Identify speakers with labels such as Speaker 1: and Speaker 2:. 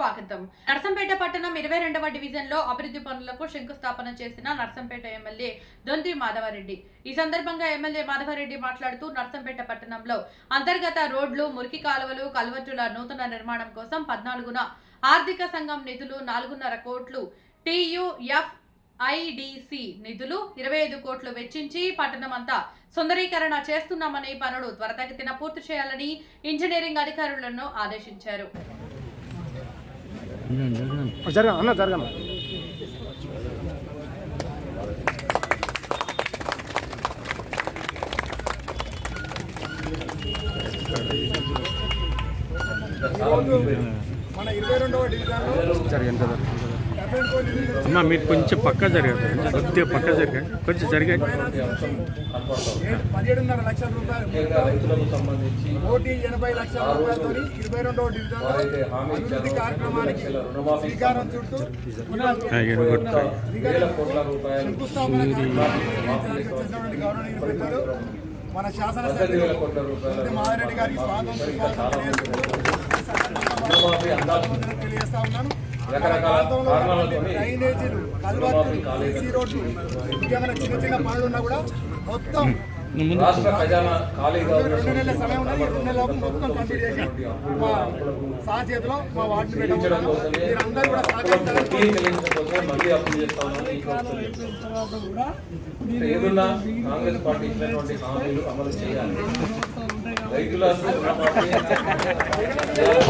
Speaker 1: స్వాగతం. నర్సంపేట పట్టణం ఇరవై రెండవ డివిజన్లో అభివృద్ధి పనులకు శంకుస్థాపన చేసిన నర్సంపేట ఎమ్మెల్యే దొంతి మాధవరెడ్డి. ఈ సందర్భంగా ఎమ్మెల్యే మాధవరెడ్డి మాట్లాడుతూ నర్సంపేట పట్టణంలో అంతర్గత రోడ్లు మురికి కాలువలు కల్వర్టుల నూతన నిర్మాణం కోసం పద్నాలుగున ఆర్థిక సంఘం నిధులు నాలుగున్నర కోట్లు టీయుఎఫ్ ఐడిసి నిధులు ఇరవై ఐదు కోట్లు వెచ్చించి పట్టణమంతా సుందరీకరణ చేస్తున్నామని పనులు త్వరతగతిన పూర్తి చేయాలని ఇంజనీరింగ్ అధికారులను ఆదేశించారు.
Speaker 2: జరగ అన్న జరగమ్మ
Speaker 3: మన ఇరవై రెండవ డివిజన్లో
Speaker 2: జరగండి అన్న మీరు కొంచెం పక్క జరగదు కొద్దిగా పక్క జరగండి కొంచెం జరగండి
Speaker 3: పదిహేడున్నర లక్షల రూపాయలు కోటి ఎనభై లక్షల రూపాయలతో ఇరవై రెండవ అభివృద్ధి కార్యక్రమానికి శ్రీకారం చుట్టూ శంకుస్థాపన గౌరవనీయులు మన శాసనసభ్యులు మాధవరెడ్డి గారికి స్వాగతం తెలియజేస్తా ఉన్నాను మన ప్రాంతంలో ఉన్నటువంటి డ్రైనేజీలు కల్వర్టులు సీసీ రోడ్లు ఇంకేమైనా చిన్న చిన్న పనులు ఉన్నా కూడా మొత్తం
Speaker 4: రాష్ట్ర ఖజానా ఖాళీగా
Speaker 3: రెండు రెండు నెలల సమయం ఉన్నది. ఈ రెండు నెలల లోపు మొత్తం కంప్లీట్ చేసి మా సాచేతిలో మా వార్డు పెట్టాము మీరందరూ కూడా.
Speaker 4: ఏదున్నా కాంగ్రెస్ పార్టీ ఇచ్చినటువంటి హామీలు అమలు చేయాలి. రైతుల